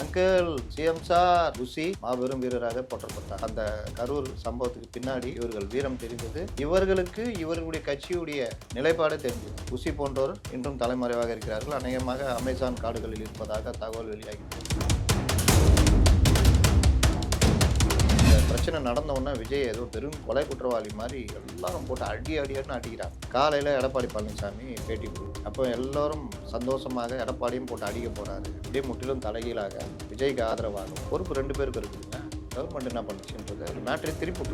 Uncle CM sir ருசி மாபெரும் வீரராக போற்றப்பட்டார். அந்த கரூர் சம்பவத்துக்கு பின்னாடி இவர்கள் வீரம் தெரிந்தது. இவர்களுக்கு இவர்களுடைய கட்சியுடைய நிலைப்பாடு தெரிஞ்சது ருசி போன்றோர் இன்றும் தலைமறைவாக இருக்கிறார்கள். அநேகமாக அமேசான் காடுகளில் இருப்பதாக தகவல் வெளியாகிவிட்டது பிரச்சனை நடந்தவுடனே விஜய் ஏதோ பெரும் கொலை குற்றவாளி மாதிரி எல்லாரும் போட்டு அடி அடி அடின்னு அடிக்கிறாங்க காலையில் எடப்பாடி பழனிசாமி பேட்டி கொடுக்கும் அப்போ எல்லோரும் சந்தோஷமாக எடப்பாடியும் போட்டு அடிக்க போகிறாரு அப்படியே முற்றிலும் தலைகீழாக விஜய்க்கு ஆதரவாகும். பொறுப்பு ரெண்டு பேருக்கு இருக்குதுங்க கவர்மெண்ட் என்ன பண்ணுச்சுன்றது மேட்ரை திருப்பி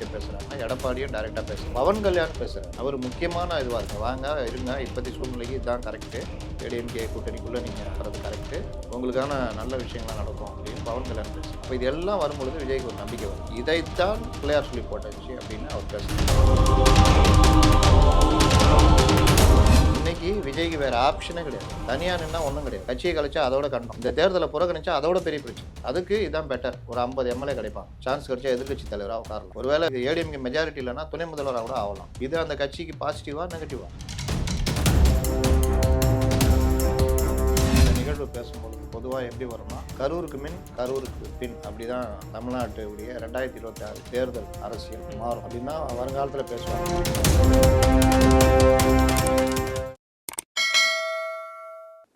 கிட்ட பேசுகிறாங்க எடப்பாடியும் டைரெக்டாக பேசுகிறேன் பவன் கல்யாண் பேசுகிறேன் அவர் முக்கியமான இதுவாக இருக்குது வாங்க இருங்க. இப்போதைய சூழ்நிலைக்கு இதுதான் கரெக்டு ஏடிஎம்கே கூட்டணிக்குள்ளே நீங்கள் வர்றது கரெக்டு உங்களுக்கான நல்ல விஷயங்கள்லாம் நடக்கும் அப்படின்னு பவன் கல்யாண் பேசுகிறேன் அப்போ இதெல்லாம் வரும்பொழுது விஜய்க்கு ஒரு நம்பிக்கை வரும். இதைத்தான் பிள்ளையார் சொல்லி போட்டாச்சு அப்படின்னு அவர் பேசுறாரு. இன்னைக்கு விஜய்க்கு வேற ஆப்ஷனே கிடையாது. தனியா நின்னா ஒன்றும் கிடையாது. கட்சியை கழிச்சா அதோட கண்டோம். இந்த தேர்தலை புறக்கணிச்சா அதோட பெரிய பிரச்சனை. அதுக்கு இதான் பெட்டர் ஒரு ஐம்பது எம்எல்ஏ கிடைப்பான். சான்ஸ் கிடைச்சா எதிர்க்கட்சி தலைவராக உட்காரலாம். ஒருவேளை ஏடிஎம்கே மெஜாரிட்டி இல்லைன்னா துணை முதல்வராக கூட ஆகலாம். இது அந்த கட்சிக்கு பாசிட்டிவா நெகட்டிவா இந்த நிகழ்வு பேசும்போது பொதுவாக எப்படி வரும்னா கரூருக்கு மின் கரூருக்கு பின். அப்படிதான் தமிழ்நாட்டுடைய ரெண்டாயிரத்தி இருபத்தி ஆறு தேர்தல் அரசியல் மாறும். அப்படின்னா வருங்காலத்தில் பேசுவாங்க.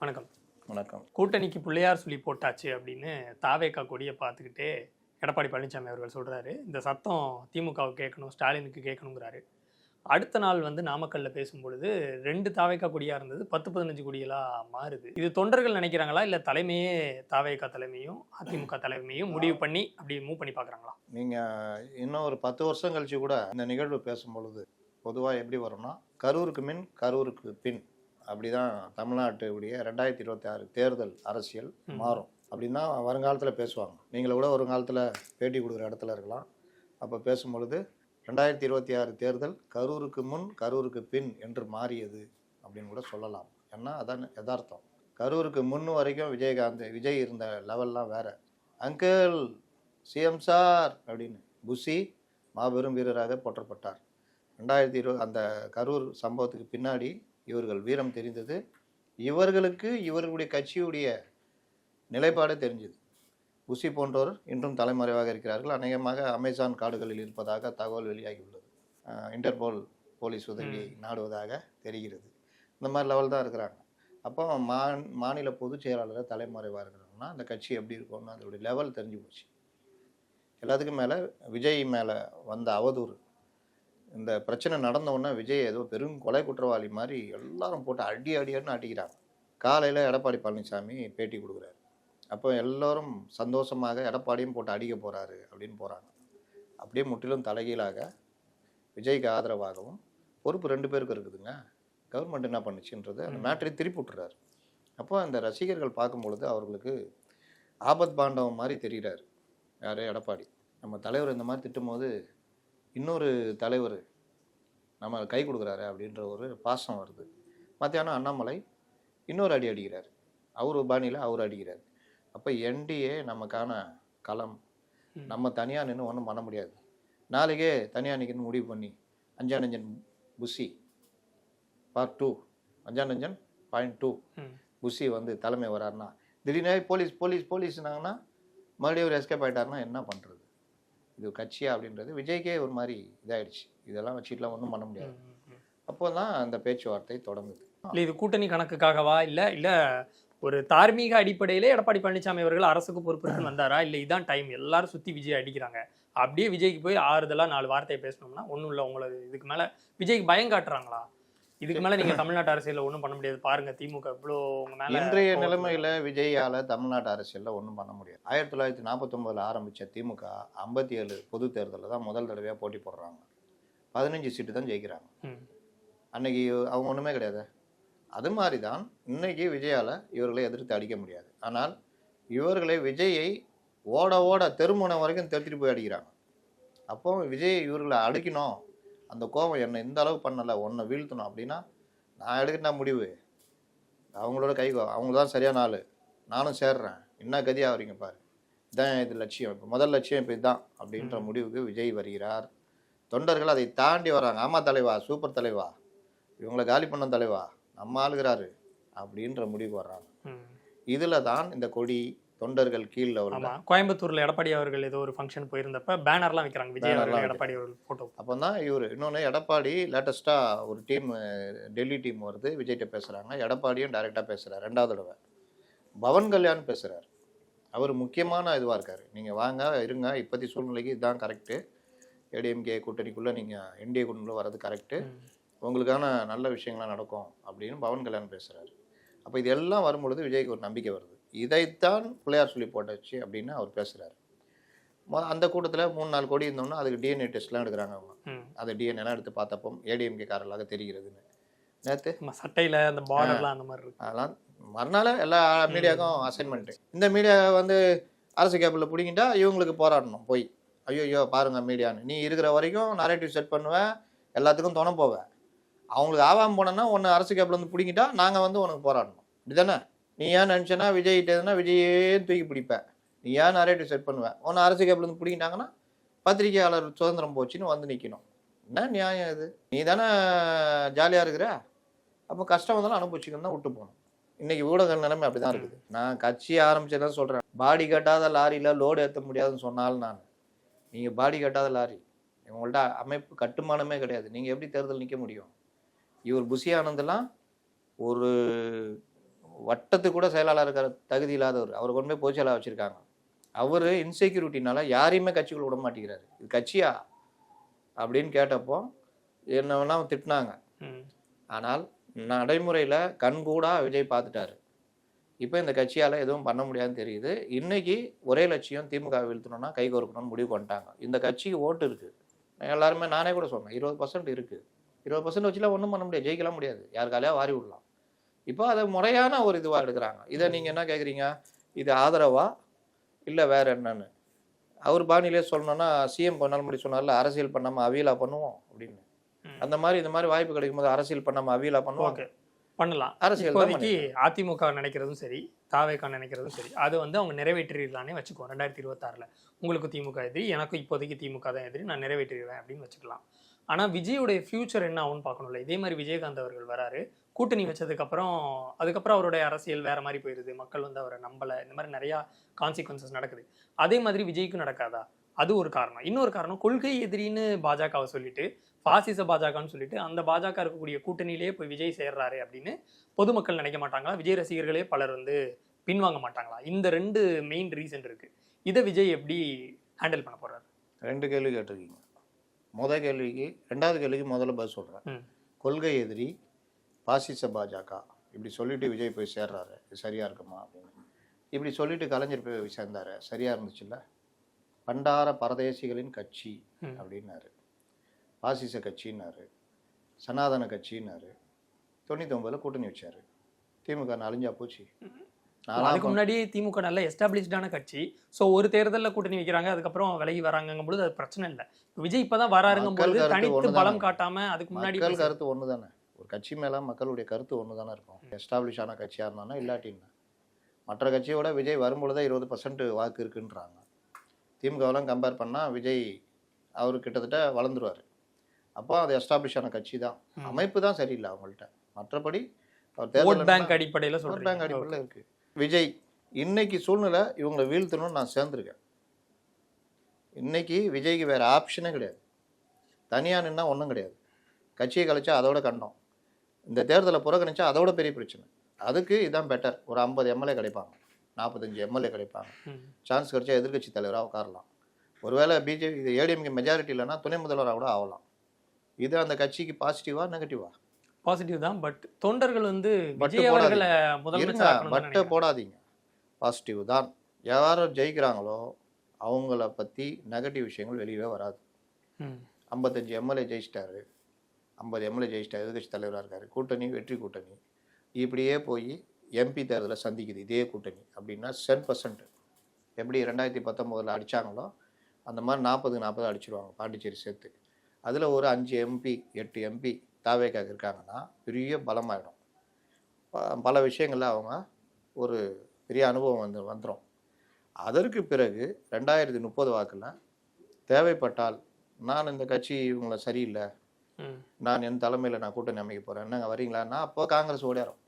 வணக்கம். வணக்கம். கூட்டணிக்கு பிள்ளையார் சொல்லி போட்டாச்சு அப்படின்னு தாவேக்கா கொடியை பார்த்துக்கிட்டே எடப்பாடி பழனிசாமி அவர்கள் சொல்றாரு. இந்த சத்தம் திமுகவுக்கு கேட்கணும் ஸ்டாலினுக்கு கேட்கணுங்கிறாரு. அடுத்த நாள் வந்து நாமக்கல்ல பேசும்பொழுது ரெண்டு தாவேக்கா கொடியா இருந்தது பத்து பதினஞ்சு கொடிகளா மாறுது. இது தொண்டர்கள் நினைக்கிறாங்களா? இல்ல தலைமையே தாவேக்கா தலைமையும் அதிமுக தலைமையும் முடிவு பண்ணி அப்படி மூவ் பண்ணி பாக்குறாங்களா நீங்கள் இன்னும் ஒரு பத்து வருஷம் கழிச்சு கூட இந்த நிகழ்வு பேசும்பொழுது பொதுவாக எப்படி வரும்னா கரூருக்கு மின் கரூருக்கு பின். அப்படிதான் தமிழ்நாட்டுடைய ரெண்டாயிரத்தி இருபத்தி ஆறு தேர்தல் அரசியல். மாறும். அப்படின்னா வருங்காலத்தில் பேசுவாங்க. நீங்கள கூட ஒரு காலத்தில் பேட்டி கொடுக்குற இடத்துல இருக்கலாம். அப்போ பேசும்பொழுது ரெண்டாயிரத்தி இருபத்தி ஆறு தேர்தல் கரூருக்கு முன் கரூருக்கு பின் என்று மாறியது அப்படின்னு கூட சொல்லலாம். ஏன்னா அதான் யதார்த்தம். கரூருக்கு முன் வரைக்கும் விஜயகாந்த் விஜய் இருந்த லெவல்லாம் வேற. அங்கிள் சிஎம் சார் அப்படின்னு புஷி மாபெரும் வீரராக போற்றப்பட்டார். ரெண்டாயிரத்தி இரு அந்த கரூர் சம்பவத்துக்கு பின்னாடி இவர்கள் வீரம் தெரிந்தது. இவர்களுக்கு இவர்களுடைய கட்சியுடைய நிலைப்பாடு தெரிஞ்சது. புஷி போன்றோர் இன்றும் தலைமறைவாக இருக்கிறார்கள். அநேகமாக அமேசான் காடுகளில் இருப்பதாக தகவல் வெளியாகியுள்ளது. இன்டர்போல் போலீஸ் உதவியை நாடுவதாக தெரிகிறது. இந்த மாதிரி லெவல் தான் இருக்கிறாங்க. அப்போ மா மாநில பொதுச் செயலாளர் தலைமறைவாக இருக்கிறாங்கன்னா அந்த கட்சி எப்படி இருக்கும்னு அதோடைய லெவல் தெரிஞ்சு போச்சு. எல்லாத்துக்கும் மேலே விஜய் மேலே வந்த அவதூறு இந்த பிரச்சனை நடந்த உடனே விஜய் ஏதோ பெரும் கொலை குற்றவாளி மாதிரி எல்லாரும் போட்டு அடி அடி அடின்னு அடிக்கிறாங்க காலையில் எடப்பாடி பழனிசாமி பேட்டி கொடுக்குறாரு. அப்போ எல்லோரும் சந்தோஷமாக எடப்பாடியும் போட்டு அடிக்க போகிறாரு அப்படின்னு போகிறாங்க அப்படியே முற்றிலும் தலைகீழாக விஜய்க்கு ஆதரவாகவும் பொறுப்பு ரெண்டு பேருக்கு இருக்குதுங்க. கவர்மெண்ட் என்ன பண்ணுச்சுன்றது அந்த மேட்டரை திருப்பி விட்டுறாரு. அப்போ அந்த ரசிகர்கள் பார்க்கும் பொழுது அவர்களுக்கு ஆபத் பாண்டவம் மாதிரி தெரிகிறாரு யார்? எடப்பாடி. நம்ம தலைவர் இந்த மாதிரி திட்டும்போது இன்னொரு தலைவர் நம்ம கை கொடுக்குறாரு அப்படின்ற ஒரு பாசம் வருது. மத்தியானம் அண்ணாமலை இன்னொரு அடி அடிக்கிறார். அவர் பாணியில் அவர் அடிக்கிறார். அப்போ என்டிஏ நமக்கான களம். நம்ம தனியாக நின்று ஒன்றும் பண்ண முடியாது. நாளைக்கே தனியாக நிற்கணும்னு முடிவு பண்ணி அஞ்சானஞ்சன் புஷி பார்ட் டூ அஞ்சானஞ்சன் பாயிண்ட் டூ. புஷி வந்து தலைமை வராருன்னா திடீர்னு போலீஸ் போலீஸ் போலீஸ்னாங்கன்னா மறுபடியும் ஒரு எஸ்கேப் ஆயிட்டாருன்னா என்ன பண்ணுறது இது கட்சியா அப்படின்றது விஜய்க்கே ஒரு மாதிரி இதாயிடுச்சு. இதெல்லாம் வச்சுட்டுலாம் ஒன்றும் பண்ண முடியாது. அப்போ தான் அந்த பேச்சுவார்த்தை தொடங்குது. இல்ல இது கூட்டணி கணக்குக்காகவா? இல்ல இல்ல ஒரு தார்மீக அடிப்படையிலே எடப்பாடி பழனிசாமி அவர்கள் அரசுக்கு பொறுப்பேற்று வந்தாரா? இல்ல இதான் டைம் எல்லாரும் சுத்தி விஜய் அடிக்கிறாங்க. அப்படியே விஜய்க்கு போய் ஆறுதலா நாலு வார்த்தையை பேசணும்னா ஒண்ணும் இல்ல. உங்களை இதுக்கு மேல விஜய்க்கு பயம் காட்டுறாங்களா? இதுக்கு மேல நீங்க தமிழ்நாட்டு அரசியல்ல ஒண்ணும் பண்ண முடியாது. பாருங்க திமுக இவ்வளோ இன்றைய நிலைமையில விஜயால தமிழ்நாட்டு அரசியல்ல ஒன்றும் பண்ண முடியாது. ஆயிரத்தி தொள்ளாயிரத்தி நாற்பத்தொம்பதுல ஆரம்பிச்ச திமுக ஐம்பத்தி ஏழு பொது தேர்தலில் தான் முதல் தடவையாக போட்டி போடுறாங்க. பதினஞ்சு சீட்டு தான் ஜெயிக்கிறாங்க. அன்னைக்கு அவங்க ஒன்றுமே கிடையாது. அது மாதிரி தான் இன்னைக்கு விஜயால இவர்களை எதிர்த்து அடிக்க முடியாது. ஆனால் இவர்களை விஜயை ஓட ஓட தெருமுனை வரைக்கும் தெருத்திட்டு போய் அடிக்கிறாங்க. அப்போ விஜய் இவர்களை அடிக்கணும். அந்த கோபம் என்னை இந்த அளவு பண்ணலை உன்னை வீழ்த்தணும் அப்படின்னா நான் எடுக்கிட்ட முடிவு. அவங்களோட கை அவங்க தான் சரியான ஆள். நானும் சேர்றேன். என்ன கதி ஆகுறீங்க பாரு. இதான் இது லட்சியம். இப்போ முதல் லட்சியம் இப்போ இதுதான் அப்படின்ற. முடிவுக்கு விஜய் வருகிறார். தொண்டர்கள் அதை தாண்டி வராங்க. ஆமா தலைவா சூப்பர் தலைவா. இவங்களை காலி பண்ண தலைவா. நம்ம ஆளுகிறாரு அப்படின்ற முடிவு வர்றாங்க. இதில் தான் இந்த கொடி தொண்டர்கள் கீழ் ஆமா லெவலில் கோயம்புத்தூர்ல எடப்பாடி அவர்கள் ஏதோ ஒரு ஃபங்க்ஷன் போயிருந்தப்ப பேனர்லாம் வைக்கிறாங்க விஜய் அவர்கள் எடப்பாடி அவர்கள் போட்டோ அப்போ தான் இவர் இன்னொன்று எடப்பாடி லேட்டஸ்ட்டாக ஒரு டீம் டெல்லி டீம் வருது விஜய்கிட்ட பேசுகிறாங்க எடப்பாடியும் டைரெக்டாக பேசுகிறார் ரெண்டாவது தடவை. பவன் கல்யாண் பேசுகிறார் அவர் முக்கியமான இதுவாக இருக்கார். நீங்கள் வாங்க இருங்க இப்போதைய சூழ்நிலைக்கு இதுதான் கரெக்டு ஏடிஎம்கே கூட்டணிக்குள்ளே நீங்கள் என்டிஏ கூட்டணிக்குள்ளே வர்றது கரெக்டு உங்களுக்கான நல்ல விஷயங்கள்லாம் நடக்கும் அப்படின்னு பவன் கல்யாண் பேசுகிறாரு அப்போ இது எல்லாம் வரும்பொழுது விஜய்க்கு ஒரு நம்பிக்கை வருது. இதைத்தான் பிள்ளையார் சொல்லி போட்டாச்சு அப்படின்னு அவர் பேசுகிறாரு அந்த கூட்டத்தில் மூணு நாலு கோடி இருந்தோம்னா அதுக்கு டிஎன்ஏ டெஸ்ட்லாம் எடுக்கிறாங்க அவங்க. அதை டிஎன்ஏலாம் எடுத்து பார்த்தப்போ ஏடிஎம்கே காரலாக தெரிகிறதுன்னு. நேற்று சட்டையில அந்த பார்டர்லாம் அந்த மாதிரி அதெல்லாம் மறுநாள் எல்லா மீடியாவுக்கும் அசைன்மெண்ட்டு இந்த மீடியா வந்து அரசு கேபிளில் பிடிங்கிட்டா இவங்களுக்கு போராடணும் போய். ஐயோ பாருங்க மீடியான்னு. நீ இருக்கிற வரைக்கும் நரேட்டிவ் செட் பண்ணுவேன் எல்லாத்துக்கும் துணை போவேன் அவங்களுக்கு ஆவாம போனேன்னா ஒன்று அரசு கேபிள் வந்து பிடிங்கிட்டா நாங்கள் வந்து உனக்கு போராடணும். இப்படிதானே நீ ஏன் நினச்சேன்னா விஜய் கிட்டேதுன்னா விஜயே தூக்கி பிடிப்பேன். நீ ஏன் நரேட்டிவ் செட் பண்ணுவேன் ஒன்று அரசு கேபிள் வந்து பிடிங்கிட்டாங்கன்னா பத்திரிகையாளர் சுதந்திரம் போச்சுன்னு வந்து நிற்கணும் என்ன நியாயம் இது? நீ தானே ஜாலியாக இருக்கிற? அப்போ கஷ்டம் வந்தாலும் அனுபவிச்சுக்கணும் தான் விட்டு போகணும். இன்னைக்கு ஊடக நிலைமை அப்படி தான் இருக்குது. நான் கட்சி ஆரம்பிச்சதான் சொல்கிறேன் பாடி கட்டாத லாரியில் லோடு ஏற்ற முடியாதுன்னு சொன்னாலும் நான். நீங்கள் பாடி கட்டாத லாரி. உங்கள்ட்ட அமைப்பு கட்டுமானமே கிடையாது. நீங்கள் எப்படி தேர்தல் நிற்க முடியும்? இவர் ஆனந்தெல்லாம் ஒரு வட்டத்துக்கு கூட செயலாளர் இருக்கிற தகுதி இல்லாதவர். அவரை கொண்டு போய் பொதுச் செயலாளர் வச்சுருக்காங்க. அவர் இன்செக்யூரிட்டினால யாரையுமே கட்சிக்குள்ள விட மாட்டேங்கிறாரு. இது கட்சியா? அப்படின்னு கேட்டப்போ என்ன வேணா திட்டினாங்க. ஆனால் நடைமுறையில் கண்கூடா விஜய் பார்த்துட்டாரு. இப்போ இந்த கட்சியால் எதுவும் பண்ண முடியாதுன்னு தெரியுது. இன்னைக்கு ஒரே லட்சியம் திமுக வீழ்த்தணும்னா கை கோர்க்கணும்னு முடிவு பண்ணிட்டாங்க. இந்த கட்சிக்கு ஓட்டு இருக்குது எல்லாருமே நானே கூட சொன்னேன். இருபது பர்சன்ட் இருக்குது இருபது பர்சன்ட் வச்சுலாம் ஒன்றும் பண்ண முடியாது. ஜெயிக்கலாம் முடியாது. யார் காலையா வாரி விடலாம். இப்போ அதை முறையான ஒரு இதுவாக எடுக்கிறாங்க. இதை நீங்கள் என்ன கேட்குறீங்க இது ஆதரவா? இல்லை வேற என்னன்னு? அவர் பாணியிலே சொல்லணும்னா சிஎம் பண்ணாலும் முடி சொன்னார்ல அரசியல் பண்ணாமல் அவியலா பண்ணுவோம் அப்படின்னு. அந்த மாதிரி இந்த மாதிரி வாய்ப்பு கிடைக்கும் போது அரசியல் பண்ணாமல் அவியலா பண்ணுவோம்? பண்ணலாம். அரசியல் இப்போதைக்கு அதிமுக நினைக்கிறதும் சரி தாவேக்கா நினைக்கிறதும் சரி அது வந்து அவங்க நிறைவேற்றிடலானே வச்சுக்கோ ரெண்டாயிரத்தி இருபத்தாறில். உங்களுக்கு திமுக எதிரி எனக்கும் இப்போதைக்கு திமுக தான் எதிரி நான் நிறைவேற்றிடுவேன் அப்படின்னு வச்சுக்கலாம். ஆனால் விஜயோடைய ஃபியூச்சர் என்ன ஆகும்னு பார்க்கணும்ல. இதே மாதிரி விஜயகாந்த் அவர்கள் வராரு கூட்டணி வச்சதுக்கப்புறம் அதுக்கப்புறம் அவருடைய அரசியல் வேற மாதிரி போயிடுது மக்கள் வந்து அவரை நம்பலை. இந்த மாதிரி நிறையா கான்சிக்வன்சஸ் நடக்குது. அதே மாதிரி விஜய்க்கும் நடக்காதா? அது ஒரு காரணம். இன்னொரு காரணம் கொள்கை எதிரின்னு பாஜகவை சொல்லிட்டு பாசிச பாஜகன்னு சொல்லிட்டு அந்த பாஜக இருக்கக்கூடிய கூட்டணியிலேயே போய் விஜய் சேர்றாரு அப்படின்னு பொதுமக்கள் நினைக்க மாட்டாங்களா? விஜய் ரசிகர்களே பலர் வந்து பின்வாங்க மாட்டாங்களா? இந்த ரெண்டு மெயின் ரீசன் இருக்கு. இதை விஜய் எப்படி ஹேண்டில் பண்ண போறாரு? ரெண்டு கேள்வி கேட்டிருக்கீங்க. முத கேள்விக்கு ரெண்டாவது கேள்விக்கு முதல்ல பதில் சொல்கிறேன். கொள்கை எதிரி பாசிச பாஜக. இப்படி சொல்லிட்டு விஜய் போய் சேர்றாரு. இது சரியா இருக்குமா அப்படின்னு. இப்படி சொல்லிட்டு கலைஞர் போய் சேர்ந்தாரு. சரியா இருந்துச்சுல்ல? பண்டார பரதேசிகளின் கட்சி. அப்படின்னாரு. பாசிச கட்சின்னாரு. சனாதன கட்சின்னாரு. தொண்ணூத்தி ஒன்பதுல கூட்டணி வச்சாரு. திமுக அழிஞ்சா போச்சு. அதுக்கு முன்னாடி திமுக நல்ல எஸ்டாப்ளிஷ்டான கட்சி. ஸோ ஒரு தேர்தலில் கூட்டணி வைக்கிறாங்க. அதுக்கப்புறம் விலகி வராங்கங்கும் பொழுது அது பிரச்சனை இல்லை. விஜய் இப்பதான் வராருங்கும் பொழுது தனித்து. பலம் காட்டாம அதுக்கு முன்னாடி கருத்து ஒன்று தானே கட்சி மேலே மக்களுடைய கருத்து ஒன்று தானே இருக்கும். எஸ்டாப்ளிஷ் ஆன கட்சியாக இருந்தானா இல்லாட்டின்னா மற்ற கட்சியோட விஜய் வரும்பொழுதே இருபது பர்சன்ட் வாக்கு இருக்குன்றாங்க. திமுகவெல்லாம் கம்பேர் பண்ணால் விஜய் அவர் கிட்டத்தட்ட வளர்ந்துருவார். அப்போ அது எஸ்டாப்ளிஷ் ஆன கட்சி தான். அமைப்பு தான் சரியில்லை அவங்கள்ட்ட. மற்றபடி அவர் பேங்க் அடிப்படையில ஓட் பேங்க் அடிப்படையில் இருக்கு. விஜய் இன்னைக்கு சூழ்நிலை இவங்களை வீழ்த்தணும்னு நான் சேர்ந்துருக்கேன். இன்னைக்கு விஜய்க்கு வேற ஆப்ஷனே கிடையாது. தனியாக நின்னா ஒன்றும் கிடையாது. கட்சியை கழிச்சா அதோட கண்டோம். இந்த தேர்தலை புறக்கணிச்சா அதோட பெரிய பிரச்சனை. அதுக்கு இதான் பெட்டர் ஒரு ஐம்பது எம்எல்ஏ கிடைப்பாங்க. நாற்பத்தஞ்சு எம்எல்ஏ கிடைப்பாங்க. சான்ஸ் கிடைச்சா எதிர்க்கட்சி தலைவராக உட்காரலாம். ஒருவேளை பிஜேபி இது ஏடிஎம்கே மெஜாரிட்டி இல்லைன்னா துணை முதல்வராக கூட ஆகலாம். இது அந்த கட்சிக்கு பாசிட்டிவா நெகட்டிவா பாசிட்டிவ் தான் பட் தொண்டர்கள் வந்து பட்டு. போடாதீங்க. பாசிட்டிவ் தான். யார் ஜெயிக்கிறாங்களோ அவங்கள பற்றி நெகட்டிவ் விஷயங்கள் வெளியவே வராது. ஐம்பத்தஞ்சு எம்எல்ஏ ஜெயிச்சிட்டாரு. ஐம்பது எம்எல்ஏ ஜெயிச்சிட்டார் எதிர்கட்சி தலைவராக இருக்கார். கூட்டணி வெற்றி கூட்டணி. இப்படியே போய் எம்பி தேர்தலை சந்திக்குது இதே கூட்டணி. அப்படின்னா சென் பர்சன்ட் எப்படி ரெண்டாயிரத்தி பத்தொம்போதில் அடித்தாங்களோ அந்த மாதிரி நாற்பது நாற்பது அடிச்சிருவாங்க பாண்டிச்சேரி சேர்த்து. அதில் ஒரு அஞ்சு எம்பி எட்டு எம்பி தாவேக்காக இருக்காங்கன்னா பெரிய பலமாயிடும். ப- பல விஷயங்களில் அவங்க ஒரு பெரிய அனுபவம் வந்து வந்துடும் அதற்கு பிறகு ரெண்டாயிரத்தி முப்பது வாக்கில் தேவைப்பட்டால் நான் இந்த கட்சி இவங்களை சரியில்லை நான் என் தலைமையில் நான் கூட்டணி அமைக்க போகிறேன் என்னங்க வரீங்களான்னா அப்போ காங்கிரஸ் ஓடியாரும்.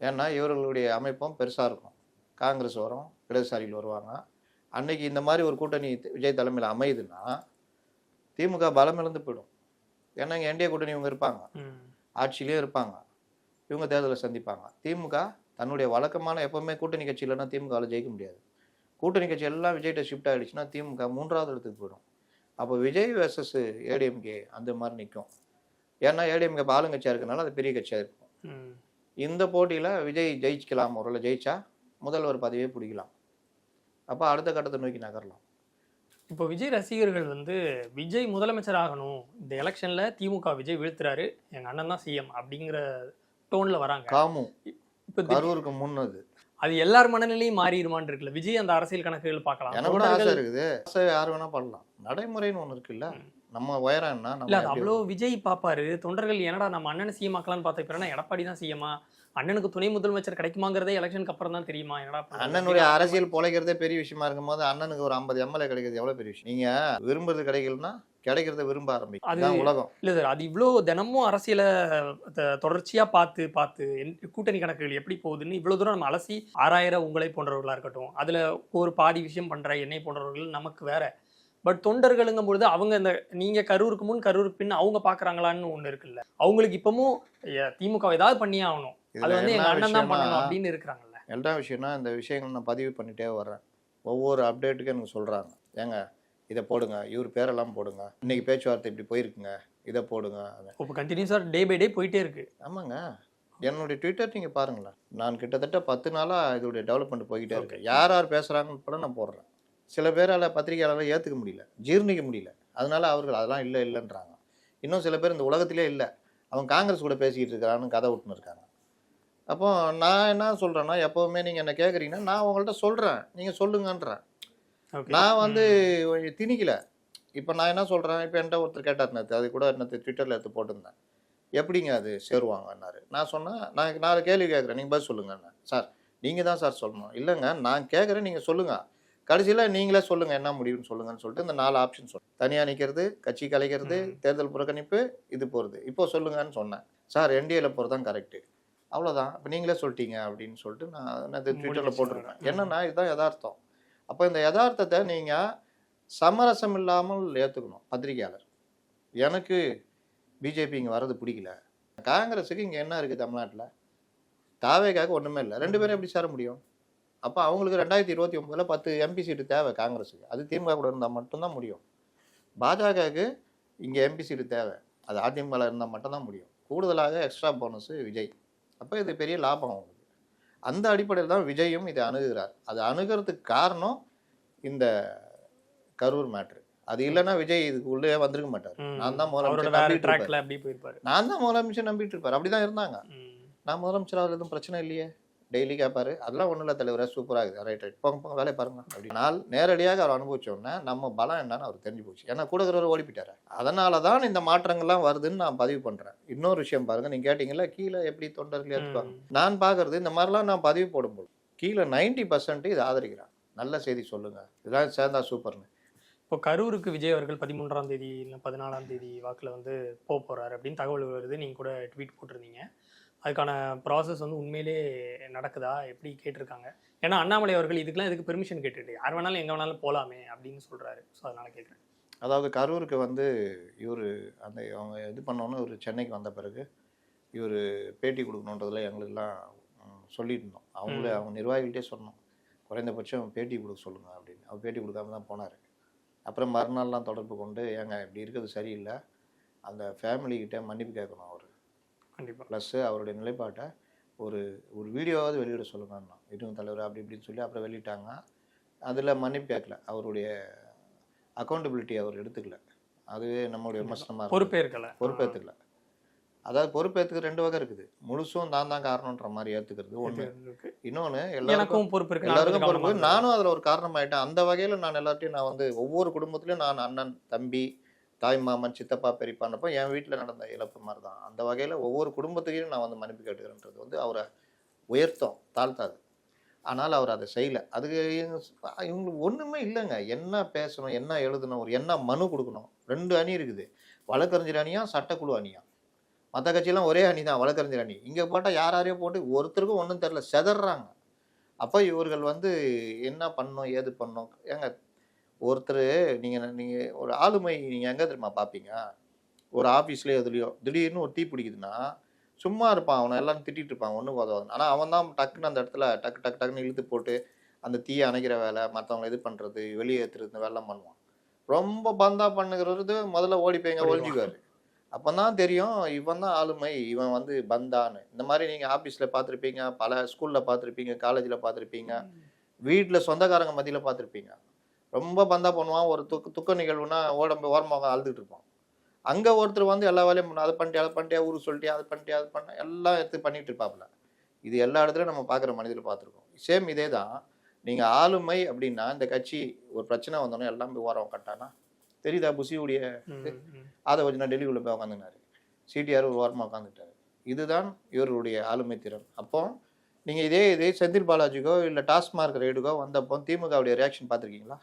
ஏன்னா இவர்களுடைய அமைப்பும் பெருசாக இருக்கும். காங்கிரஸ் வரும் இடதுசாரிகள் வருவாங்க. அன்னைக்கு இந்த மாதிரி ஒரு கூட்டணி விஜய் தலைமையில் அமையுதுன்னா திமுக பலம் இழந்து போயிடும். ஏன்னா இங்கே என்டிஏ கூட்டணி இவங்க இருப்பாங்க. ம். ஆட்சியிலே இருப்பாங்க. இவங்க தேர்தலை சந்திப்பாங்க. திமுக தன்னுடைய வழக்கமான எப்பவுமே கூட்டணி கட்சி இல்லைன்னா திமுகவில் ஜெயிக்க முடியாது. கூட்டணி கட்சி எல்லாம் விஜய்கிட்ட ஷிஃப்ட் ஆகிடுச்சுன்னா திமுக மூன்றாவது இடத்துக்கு போயிடும். அப்போ விஜய் வெர்சஸ் ஏடிஎம்கே அந்த மாதிரி நிற்கும் ஏன்னா ஏடிஎம்கே இப்போ ஆளுங்கட்சியாக இருக்கனால அது பெரிய கட்சியாக இருக்கும். இந்த போட்டியில் விஜய் ஜெயிச்சுக்கலாம் ஒருவேளை ஜெயிச்சா முதல்வர் பதவியே பிடிக்கலாம். அப்போ அடுத்த கட்டத்தை நோக்கி நகரலாம். இப்போ விஜய் ரசிகர்கள் வந்து விஜய் முதலமைச்சர் ஆகணும் இந்த எலெக்ஷன்ல திமுக விஜய் வீழ்த்துறாரு எங்க அண்ணன் தான் சிஎம் அப்படிங்கிற டோன்ல வராங்க. காமு. இப்போ கரூருக்கு முன்னது அது எல்லார் மனநிலையும் மாறிடுமான்னு இருக்குல்ல. விஜய் அந்த அரசியல் கணக்குகள் பார்க்கலாம். எனக்கு கூட ஆசை இருக்குது. ஆசை யார் வேணா பண்ணலாம். நடைமுறைன்னு ஒன்று இருக்குல்ல. நம்ம உயரம் என்ன? இல்ல அது அவ்வளோ விஜய் பாப்பாரு. தொண்டர்கள் என்னடா நம்ம அண்ணனை சிஎம் ஆக்கலாம்னு பார்த்த பிறகு எடப்பாடி தான் சிஎம்மா அண்ணனுக்கு துணை முதலமைச்சர் கிடைக்குமாங்கிறதே எலெக்ஷனுக்கு அப்புறம் தான் தெரியுமா? என்னடா? அண்ணனுடைய அரசியல் பொழைக்கிறதே பெரிய விஷயமா இருக்கும்போது அண்ணனுக்கு ஒரு ஐம்பது எம்எல்ஏ கிடைக்கிறது எவ்வளவு பெரிய விஷயம்? நீங்க விரும்புறது கிடைக்கலன்னா கிடைக்கிறத விரும்ப ஆரம்பிக்கும். அது- அதுதான் உலகம். இல்ல சார் அது இவ்வளோ தினமும் அரசியலை தொடர்ச்சியா பார்த்து பார்த்து கூட்டணி கணக்குகள் எப்படி போகுதுன்னு இவ்வளவு தூரம் நம்ம அலசி ஆறாயிர உங்களை போன்றவர்களா இருக்கட்டும் அதுல ஒரு பாதி விஷயம் பண்ற என்னை போன்றவர்கள் நமக்கு வேற. பட் தொண்டர்களுங்கும் பொழுது அவங்க இந்த நீங்க கரூருக்கு முன் கரூருக்கு பின் அவங்க பாக்குறாங்களான்னு ஒண்ணு இருக்குல்ல. அவங்களுக்கு இப்பவும் ஏ, திமுக ஏதாவது பண்ணியே ஆகணும். அது வந்து எங்க அண்ணன் தான் பண்ணணும் அப்படின்னு இருக்கிறாங்கல்ல. எல்லா விஷயம்னா இந்த விஷயங்கள் நான் பதிவு பண்ணிட்டே வர்றேன். ஒவ்வொரு அப்டேட்டுக்கும் எனக்கு சொல்றாங்க. ஏங்க இதை போடுங்க இவர் பேரெல்லாம் போடுங்க இன்னைக்கு பேச்சுவார்த்தை இப்படி போயிருக்குங்க இதை போடுங்க இப்போ கண்டினியூஸா டே பை டே போயிட்டே இருக்கு. ஆமாங்க. என்னுடைய ட்விட்டர் நீங்கள் பாருங்களேன். நான் கிட்டத்தட்ட பத்து நாளாக இதோடைய டெவலப்மெண்ட் போய்கிட்டே இருக்கேன் யார் யார் பேசுகிறாங்கன்னு கூட நான் போடுறேன். சில பேரால் பத்திரிகையாளர்கள் ஏற்றுக்க முடியல ஜீர்ணிக்க முடியல. அதனால அவர்கள் அதெல்லாம் இல்லை இல்லைன்றாங்க. இன்னும் சில பேர் இந்த உலகத்திலே இல்லை. அவன் காங்கிரஸ் கூட பேசிக்கிட்டு இருக்கிறான்னு கதை விட்டுன்னு இருக்காங்க. அப்போ நான் என்ன சொல்கிறேன்னா எப்போவுமே நீங்கள் என்ன கேட்குறீங்கன்னா நான் உங்கள்கிட்ட சொல்கிறேன் நீங்கள் சொல்லுங்கன்றேன். நான் வந்து. திணிக்கல. இப்போ நான் என்ன சொல்கிறேன் இப்போ என்கிட்ட ஒருத்தர் கேட்டார் நேற்று அது கூட நேற்று ட்விட்டரில் எடுத்து போட்டிருந்தேன். எப்படிங்க அது சேருவாங்கன்னாரு. நான் சொன்னேன் நான் நாலு கேள்வி கேட்குறேன் நீங்கள் பதில் சொல்லுங்கண்ணே சார் நீங்கள் தான் சார் சொல்லணும். இல்லைங்க நான் கேட்குறேன் நீங்கள் சொல்லுங்கள் கடைசியில் நீங்களே சொல்லுங்கள் என்ன முடிவுன்னு சொல்லுங்கன்னு சொல்லிட்டு இந்த நாலு ஆப்ஷன் சொன்னேன். தனியாக நிற்கிறது கட்சி கலைக்கிறது. தேர்தல் புறக்கணிப்பு இது போகிறது இப்போ சொல்லுங்கன்னு சொன்னேன். சார் என்டிஏல போகிறது தான் கரெக்டு அவ்வளோதான் இப்போ நீங்களே சொல்லிட்டீங்க அப்படின்னு சொல்லிட்டு நான் ட்விட்டரில் ம். என்னன்னா இதுதான் யதார்த்தம். அப்போ இந்த யதார்த்தத்தை நீங்கள் சமரசம் இல்லாமல் ஏற்றுக்கணும் பத்திரிகையாளர். எனக்கு பிஜேபி இங்கே வர்றது பிடிக்கல. காங்கிரஸுக்கு இங்கே என்ன இருக்குது தமிழ்நாட்டில்? தாவேக்காக ஒன்றுமே இல்லை. ரெண்டு பேரும் எப்படி சேர முடியும்? அப்போ அவங்களுக்கு ரெண்டாயிரத்தி இருபத்தி ஒம்பதில் பத்து எம்பி சீட்டு தேவை காங்கிரஸுக்கு. அது திமுக கூட இருந்தால் மட்டும்தான் முடியும். பாஜகவுக்கு இங்கே எம்பி சீட்டு தேவை. அது அதிமுகவில் இருந்தால் மட்டும்தான் முடியும். கூடுதலாக எக்ஸ்ட்ரா போனஸு விஜய். அப்போ இது பெரிய லாபம் அவங்களுக்கு. அந்த அடிப்படையில் தான் விஜயும் இதை அணுகுகிறார். அது அணுகிறதுக்கு காரணம் இந்த கரூர் மேட்ரு அது இல்லைன்னா விஜய் இதுக்கு உள்ளே வந்திருக்க மாட்டார். நான் தான் முதலமைச்சர் நான் தான் முதலமைச்சர் நம்பிட்டு இருப்பார். அப்படிதான் இருந்தாங்க. நான் முதலமைச்சர் ஆகிறது எதுவும் பிரச்சனை இல்லையே. டெய்லி கேட்பாரு அதெல்லாம் ஒன்றும் இல்லை தலைவரா சூப்பராக இருக்குது. ரைட் ரைட் போங்க போங்க வேலையை பாருங்க. அப்படினால் நேரடியாக அவர் அனுபவிச்ச உடனே நம்ம பலம் என்னன்னு அவர் தெரிஞ்சு போச்சு. ஏன்னா கூட இருக்கிறவர் ஓடிப்பிட்டாரு அதனால தான் இந்த மாற்றங்கள்லாம் வருதுன்னு நான் பதிவு பண்ணுறேன் இன்னொரு விஷயம் பாருங்க. நீங்கள் கேட்டிங்கல்ல கீழே எப்படி தொண்டர்கள் ஏற்றுப்பாங்க ம். நான் பார்க்கறது இந்த மாதிரிலாம் நான் பதிவு போடும்போது கீழே நைன்டி பர்சன்ட் இதை ஆதரிக்கிறான் நல்ல செய்தி சொல்லுங்க. இதெல்லாம் சேர்ந்தா சூப்பர்னு. இப்போ கரூருக்கு விஜய் அவர்கள் பதிமூன்றாம் தேதி இல்லை பதினாலாம் தேதி வாக்கில் வந்து போக போறாரு அப்படின்னு தகவல் வருது. நீங்கள் கூட ட்வீட் போட்டிருந்தீங்க. அதுக்கான ப்ராசஸ் வந்து உண்மையிலே நடக்குதா? எப்படி கேட்டிருக்காங்க? ஏன்னா அண்ணாமலை அவர்கள் இதுக்கெல்லாம் இதுக்கு பெர்மிஷன் கேட்டுட்டு யார் வேணாலும் எங்கே வேணாலும் போகலாமே அப்படின்னு சொல்றாரு. ஸோ அதனால கேட்குறேன். அதாவது கரூருக்கு வந்து இவர் அந்த அவங்க இது பண்ணோன்னு ஒரு சென்னைக்கு வந்த பிறகு இவர் பேட்டி கொடுக்கணுன்றதுல எங்களுக்கெல்லாம் ம், சொல்லிட்டு இருந்தோம் அவங்களே. அவங்க நிர்வாகிகள்ட்டே சொன்னோம். குறைந்தபட்சம் பேட்டி கொடுக்க சொல்லுங்க அப்படின்னு. அவர் பேட்டி கொடுக்காம தான் போனார். அப்புறம் மறுநாள்லாம் தொடர்பு கொண்டு ஏங்க இப்படி இருக்கிறது சரியில்லை. அந்த ஃபேமிலிக்கிட்ட மன்னிப்பு கேட்கணும் அவர். கண்டிப்பாக ப்ளஸ்ஸு அவருடைய நிலைப்பாட்டை ஒரு ஒரு வீடியோவாவது வெளியிட சொல்லுங்கன்னா இருங்க தலைவர் அப்படி இப்படின்னு சொல்லி அப்புறம் வெளியிட்டாங்க. அதில் மன்னிப்பு கேட்கல அவருடைய அக்கௌண்டபிலிட்டி அவர் எடுத்துக்கல. அதுவே நம்மளுடைய விமர்சனமாக. பொறுப்பேற்கல. பொறுப்பேற்றுக்கல அதாவது பொறுப்பேற்றுக்கு ரெண்டு வகை இருக்குது. முழுசும் நான் தான் காரணம்ன்ற மாதிரி ஏற்றுக்கிறது ஒன்று. இன்னொன்று எல்லாருக்கும் பொறுப்பு இருக்கு எல்லாருக்கும் பொறுப்பு. நானும் அதில் ஒரு காரணமாயிட்டேன். அந்த வகையில் நான் எல்லார்ட்டையும் நான் வந்து ஒவ்வொரு குடும்பத்திலையும் நான் அண்ணன் தம்பி தாய் மாமன் சித்தப்பா பெரியப்பான்றப்போ என் வீட்டில் நடந்த இழப்பு மாதிரி தான் அந்த வகையில் ஒவ்வொரு குடும்பத்துக்கையும் நான் வந்து மன்னிப்பு கேட்டுக்கிறேன்றது வந்து அவரை உயர்த்தம் தாழ்த்தாது. ஆனால் அவர் அதை செய்யலை. அதுக்கு இவங்க- இவங்களுக்கு ஒன்றுமே இல்லைங்க. என்ன பேசணும் என்ன எழுதணும் ஒரு என்ன மனு கொடுக்கணும்? ரெண்டு அணி இருக்குது. வழக்கறிஞர் அணியா சட்டக்குழு அணியா? மற்ற கட்சியெல்லாம் ஒரே அணி தான் வழக்கறிஞர் அணி. இங்கே போட்டால் யார் யாரையோ போட்டு ஒருத்தருக்கும் ஒன்றும் தெரில செதறாங்க. அப்போ இவர்கள் வந்து என்ன பண்ணோம் ஏது பண்ணோம் ஏங்க ஒருத்தர் நீங்கள் நீங்கள் ஒரு ஆளுமை நீங்கள் எங்கே தெரியுமா பார்ப்பீங்க ஒரு ஆஃபீஸ்லேயோ எதுலையோ. திடீர்னு ஒரு தீ பிடிக்குதுன்னா சும்மா இருப்பான் அவனை எல்லாரும் திட்டிட்டு இருப்பான் ஒன்றும் உதவாது ஆனால் அவன் தான் டக்குன்னு அந்த இடத்துல டக்கு டக்கு டக்குன்னு இழுத்து போட்டு அந்த தீயை அணைக்கிற வேலை மற்றவங்களை இது பண்ணுறது வெளியேற்றுறது இந்த வேலைலாம் பண்ணுவான். ரொம்ப பந்தா பண்ணுகிறது முதல்ல ஓடி போய்ங்க ஓடிடுவான். ஒழிஞ்சுக்குவாரு அப்போ தான் தெரியும் இவன் தான் ஆளுமை இவன் வந்து பந்தான்னு. இந்த மாதிரி நீங்கள் ஆஃபீஸில் பார்த்துருப்பீங்க பல ஸ்கூலில் பார்த்துருப்பீங்க காலேஜில் பார்த்துருப்பீங்க வீட்டில் சொந்தக்காரங்க மத்தியில் பார்த்துருப்பீங்க ரொம்ப பந்தா பண்ணுவான். ஒரு துக்க துக்க நிகழ்வுனா ஓடம்பு ஓரமாக அழுதுட்டு இருப்பான். அங்கே ஒருத்தர் வந்து எல்லா வேலையும் பண்ண அதை பண்ணிட்டியா அதை பண்ணிட்டியா ஊருக்கு சொல்லிட்டியா அது பண்ணிட்டியா அது பண்ண எல்லாம் எடுத்து பண்ணிட்டு இருப்பாப்புல. இது எல்லா இடத்துலையும் நம்ம பார்க்குற மனிதர் பார்த்துருக்கோம் சேம் இதே தான் நீங்கள் ஆளுமை அப்படின்னா இந்த கட்சி ஒரு பிரச்சனை வந்தோன்னே எல்லாம் போய் ஓரம் கட்டானா? தெரியுதா புசியுடைய. அதை வச்சு நான் டெல்லிக்குள்ளே போய் உட்காந்துனாரு சிடிஆர் ஒரு வாரமாக உட்காந்துட்டாரு இதுதான் இவருடைய ஆளுமை திறன். அப்போ நீங்கள் இதே இதே செந்தில் பாலாஜிக்கோ இல்லை டாஸ்மார்க் ரைடுக்கோ வந்தப்போ திமுகவுடைய ரியாக்ஷன் பார்த்துருக்கீங்களா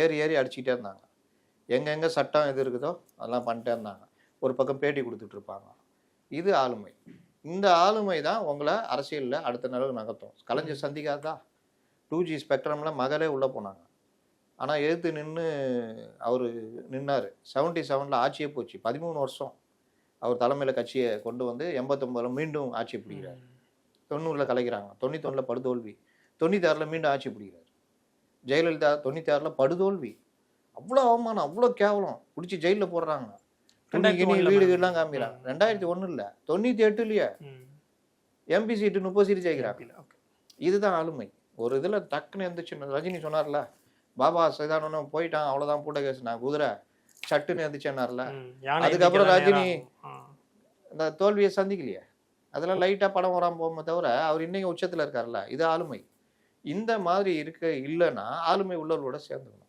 ஏறி ஏறி அடிச்சுக்கிட்டே இருந்தாங்க. எங்கெங்கே சட்டம் எது இருக்குதோ அதெல்லாம் பண்ணிட்டே இருந்தாங்க. ஒரு பக்கம் பேட்டி கொடுத்துட்டு இருப்பாங்க. இது ஆளுமை. இந்த ஆளுமை தான் உங்களை அரசியலில் அடுத்த நிலவு நகர்த்தும். கலைஞர் சந்திக்காதா? டூ ஜி ஸ்பெக்ட்ரமில் மகளே உள்ளே போனாங்க. ஆனால் எதிர்த்து நின்று அவர் நின்னார். செவன்ட்டி செவனில் ஆட்சியே போச்சு. பதிமூணு வருஷம் அவர் தலைமையில் கட்சியை கொண்டு வந்து எண்பத்தொம்பதில் மீண்டும் ஆட்சியை பிடிக்கிறார். தொண்ணூறில் கலைக்கிறாங்க. தொண்ணூத்தொன்னில் படுதோல்வி. தொண்ணூத்தாறில் மீண்டும் ஆட்சி பிடிக்கிறார். ஜெயலலிதா தொண்ணூத்தாறில் படுதோல்வி. அவ்வளோ அவமானம் அவ்வளோ கேவலம். பிடிச்சி ஜெயிலில் போடுறாங்க. வீடு மேடம். எல்லாம் காமிக்கிறாங்க ம். ரெண்டாயிரத்தி ஒன்றும் இல்லை தொண்ணூற்றி எட்டுலையே. எம்பி சீட்டு முப்பது சீட்டு ஜெயிக்கிறாங்க. Okay. இதுதான் ஆளுமை. ஒரு இதில் டக்குன்னு எந்திரிச்சு ரஜினி சொன்னார்ல பாபா சைதானு போயிட்டான் அவ்வளோதான் பூட்ட கேஸ். நான் குதிரை. சட்டுன்னு. யானை அதுக்கப்புறம் ரஜினி. அந்த தோல்வியை சந்திக்கலையே. அதெல்லாம் லைட்டாக படம் வராமல் போகுமே தவிர அவர் இன்னைக்கு உச்சத்தில் இருக்கார்ல. இது ஆளுமை. இந்த மாதிரி இருக்க இல்லைன்னா ஆளுமை உள்ளவர்களோட சேர்ந்துக்கணும்.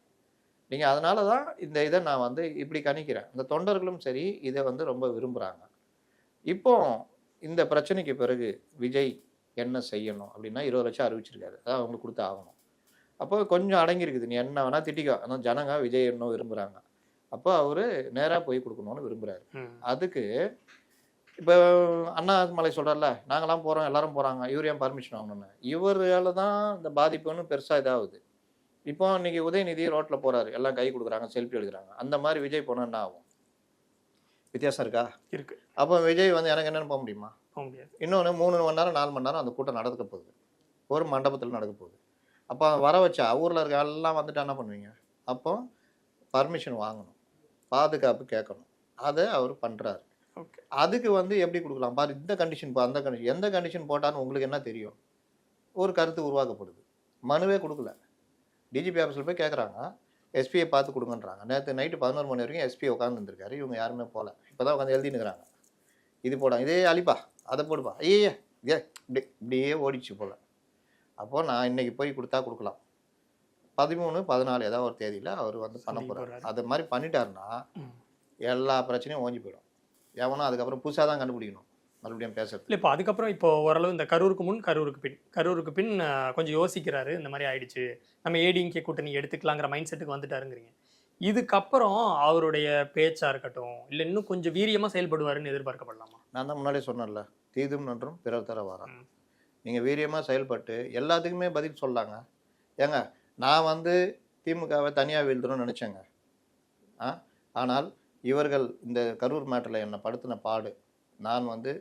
நீங்கள் அதனால தான் இந்த இதை நான் வந்து இப்படி கணிக்கிறேன். இந்த தொண்டர்களும் சரி இதை வந்து ரொம்ப விரும்புகிறாங்க இப்போ இந்த பிரச்சனைக்கு பிறகு விஜய் என்ன செய்யணும் அப்படின்னா இருபது லட்சம் அறிவிச்சிருக்காரு. அதான் அவங்களுக்கு கொடுத்து ஆகணும். அப்போ கொஞ்சம் அடங்கியிருக்குது நீ என்ன வேணால் திட்டிக்கோ. ஆனால் ஜனங்க விஜய் என்ன விரும்புகிறாங்க அப்போ அவர் நேராக போய் கொடுக்கணும்னு விரும்புகிறாரு. அதுக்கு இப்போ அண்ணாமலை சொல்கிறார்ல நாங்களாம் போகிறோம் எல்லாரும் போகிறாங்க இவர் ஏன் பர்மிஷன் வாங்கணும்னு. இவரால் தான் இந்த பாதிப்புன்னு பெருசாக இதாகுது. இப்போ இன்னைக்கு உதயநிதி ரோட்டில் போகிறாரு எல்லாம் கை கொடுக்குறாங்க செல்ஃபி எடுக்கிறாங்க. அந்த மாதிரி விஜய் போனால் என்ன ஆகும்? வித்தியாசம் இருக்கா? இருக்கு. அப்போ விஜய் வந்து எனக்கு என்னென்னு போக முடியுமா? போக முடியாது. இன்னொன்று மூணு மணி நேரம் நாலு மணி நேரம் அந்த கூட்டம் நடக்க போகுது. ஒரு மண்டபத்தில் நடக்க போகுது. அப்போ வர வச்சா ஊரில் இருக்க எல்லாம் வந்துட்டு என்ன பண்ணுவீங்க? அப்போ பர்மிஷன் வாங்கணும். பாதுகாப்பு கேட்கணும். அதை அவர் பண்ணுறாரு அதுக்கு வந்து எப்படி கொடுக்கலாம்? பாரு இந்த கண்டிஷன் அந்த கண்டிஷன் எந்த கண்டிஷன் போட்டான்னு உங்களுக்கு என்ன தெரியும்? ஒரு கருத்து உருவாக்கப்படுது. மனுவே கொடுக்கல. டிஜிபி ஆஃபீஸில் போய் கேட்குறாங்க எஸ்பியை பார்த்து கொடுங்கன்றாங்க. நேற்று நைட்டு பதினோரு மணி வரைக்கும் எஸ்பி உட்காந்துருந்துருக்காரு இவங்க யாருமே போகல இப்போ தான் உட்காந்து எழுதினுக்கிறாங்க இது போடாங்க இதே அழிப்பா. அதை போடுப்பா. ஐயே ஏ இப்படி இப்படியே ஓடிச்சு போல. அப்போது நான் இன்னைக்கு போய் கொடுத்தா கொடுக்கலாம். பதிமூணு பதினாலு ஏதாவது ஒரு தேதியில் அவர் வந்து பண்ண போகிறார். அது மாதிரி பண்ணிட்டாருன்னா. எல்லா பிரச்சனையும் ஓஞ்சி போயிடும். எவனும் அதுக்கப்புறம் புதுசாக தான் கண்டுபிடிக்கணும். மறுபடியும் பேசுறது. இல்லை இப்போ அதுக்கப்புறம் இப்போ ஓரளவு இந்த கரூருக்கு முன் கரூருக்கு பின் கரூருக்கு பின் கொஞ்சம் யோசிக்கிறாரு இந்த மாதிரி ஆயிடுச்சு. நம்ம ஏடிஎம்கே கூட்டணி எடுத்துக்கலாங்கிற மைண்ட் செட்டுக்கு வந்துட்டாருங்கிறீங்க. இதுக்கப்புறம் அவருடைய பேச்சா இருக்கட்டும் இல்லை இன்னும் கொஞ்சம் வீரியமா செயல்படுவாருன்னு எதிர்பார்க்கப்படலாமா? நான் தான் முன்னாடியே சொன்னேன்ல தீதும் நன்றும் பிறர் தர வாரம். நீங்கள் வீரியமாக செயல்பட்டு எல்லாத்துக்குமே பதில் சொல்லாங்க. ஏங்க நான் வந்து திமுகவை தனியாக வீழ்த்தணும்னு நினச்சேங்க. ஆ ஆனால் இவர்கள் இந்த கரூர் மேட்டரில் என்னை படுத்தின பாடு. நான் வந்து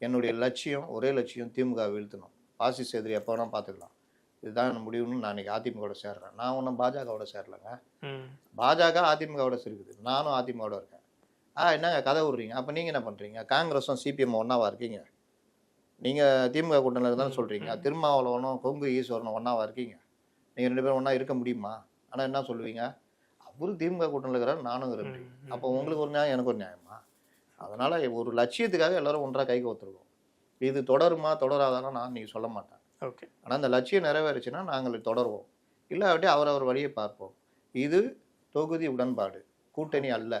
என்னுடைய லட்சியம் ஒரே லட்சியம் திமுக வீழ்த்தணும். பாசிஸ் எதிரி எப்போ வேணால் பார்த்துக்கலாம். இதுதான் முடிவுன்னு நான் இன்னைக்கு அதிமுகவோட சேர்றேன். நான் ஒன்றும் பாஜகவோட சேரலைங்க. பாஜக அதிமுகவோட இருக்குது நானும் அதிமுகவோட இருக்கேன். ஆ என்னங்க கதை விடுறீங்க? அப்போ நீங்கள் என்ன பண்ணுறீங்க காங்கிரஸும் சிபிஎம் ஒன்றாவா இருக்கீங்க? நீங்கள் திமுக கூட்டணியில் தான் ம், சொல்கிறீங்க. திருமாவளவனும் கொங்கு ஈஸ்வரனும் ஒன்றாவா இருக்கீங்க? நீங்கள் ரெண்டு பேரும் ஒன்றா இருக்க முடியுமா? ஆனால் என்ன சொல்லுவீங்க? அவரு திமுக கூட்டணியில் இருக்கிறார் நானும் இருக்கிறேன். அப்போ உங்களுக்கு ஒரு நியாயம் எனக்கு ஒரு நியாயமா? அதனால் ஒரு லட்சியத்துக்காக எல்லாரும் ஒன்றா கை கோத்துருக்கோம் இது தொடருமா தொடராதானா நான் நீங்கள் சொல்ல மாட்டேன். ஓகே. ஆனால் அந்த லட்சியம் நிறைவேறுச்சுன்னா நாங்கள் தொடருவோம். இல்லாட்டி அவரவர் வழியை பார்ப்போம். இது தொகுதி உடன்பாடு கூட்டணி அல்ல.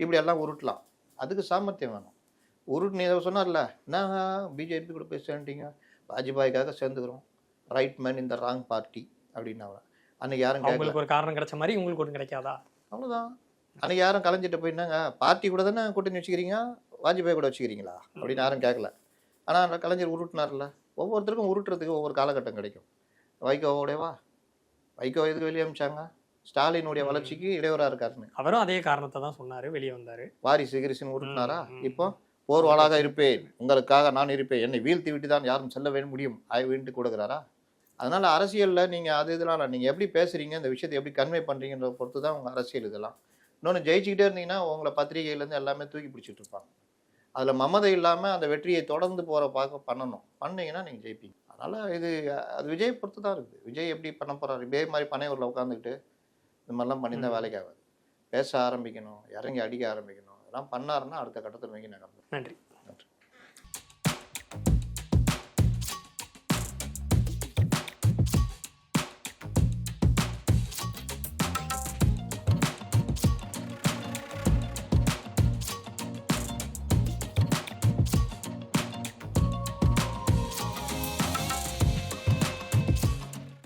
இப்படி எல்லாம் உருட்டலாம். அதுக்கு சாமர்த்தியம் வேணும். உருட்டு நீ சொன்னார்ல நாங்க பிஜேபி கூட போய் சேர்ந்துட்டீங்க? வாஜ்பாய்க்காக சேர்ந்துக்கிறோம். ரைட் மேன் இந்த ராங் பார்ட்டி அப்படின்னு அவர் அன்னைக்கு யாரும் அவங்களுக்கு ஒரு காரணம் கிடைச்ச மாதிரி உங்களுக்கு ஒன்றும் கிடைக்காதா? அவ்வளோதான் அன்னைக்கு யாரும் கலைஞ்சிட்டு போயிட்டாங்க பார்ட்டி கூட தானே கூட்டணி வச்சுக்கிறீங்க? வாஜ்பாய் கூட வச்சுக்கிறீங்களா? அப்படின்னு யாரும் கேட்கல ஆனால் கலைஞர் உருட்டினார்ல. ஒவ்வொருத்தருக்கும் உருட்டுறதுக்கு ஒவ்வொரு காலகட்டம் கிடைக்கும். வைகோவோடையவா வைகோ எதுக்கு வெளியே அமிச்சாங்க? ஸ்டாலினுடைய. வளர்ச்சிக்கு இடையூறா இருக்காருன்னு. அவரும் அதே காரணத்தை தான் சொன்னாரு வெளியே வந்தாரு. வாரிசு கிரிசுன்னு உருட்டினாரா. இப்போ போர்வாளாக இருப்பேன். உங்களுக்காக நான் இருப்பேன். என்னை வீழ்த்தி விட்டு தான் யாரும் செல்ல முடியும். ஆய் வீண்டு கொடுக்குறாரா அதனால அரசியல்ல நீங்க அது இதெல்லாம் இல்ல. நீங்க எப்படி பேசுறீங்க இந்த விஷயத்தை எப்படி கன்வே பண்றீங்கன்றத பொறுத்து தான் உங்க அரசியல் இதெல்லாம். இன்னொன்று ஜெயிச்சுக்கிட்டே இருந்தீங்கன்னா உங்களை பத்திரிகையிலேருந்து எல்லாமே தூக்கி பிடிச்சிட்டு இருப்பாங்க. அதில் மமதை இல்லாமல் அந்த வெற்றியை தொடர்ந்து போகிற பார்க்க பண்ணணும். பண்ணீங்கன்னா நீங்கள் ஜெயிப்பீங்க. அதனால் இது அது விஜய் பொறுத்து தான் இருக்குது. விஜய் எப்படி பண்ண போகிறாரு இதே மாதிரி பனையூரில் உட்காந்துக்கிட்டு இந்த மாதிரிலாம் பண்ணியிருந்தா ம். வேலைக்கு ஆகாது பேச ஆரம்பிக்கணும் இறங்கி அடிக்க ஆரம்பிக்கணும். இதெல்லாம் பண்ணாருன்னா அடுத்த கட்டத்தில் நோக்கி நகர்ந்து நன்றி.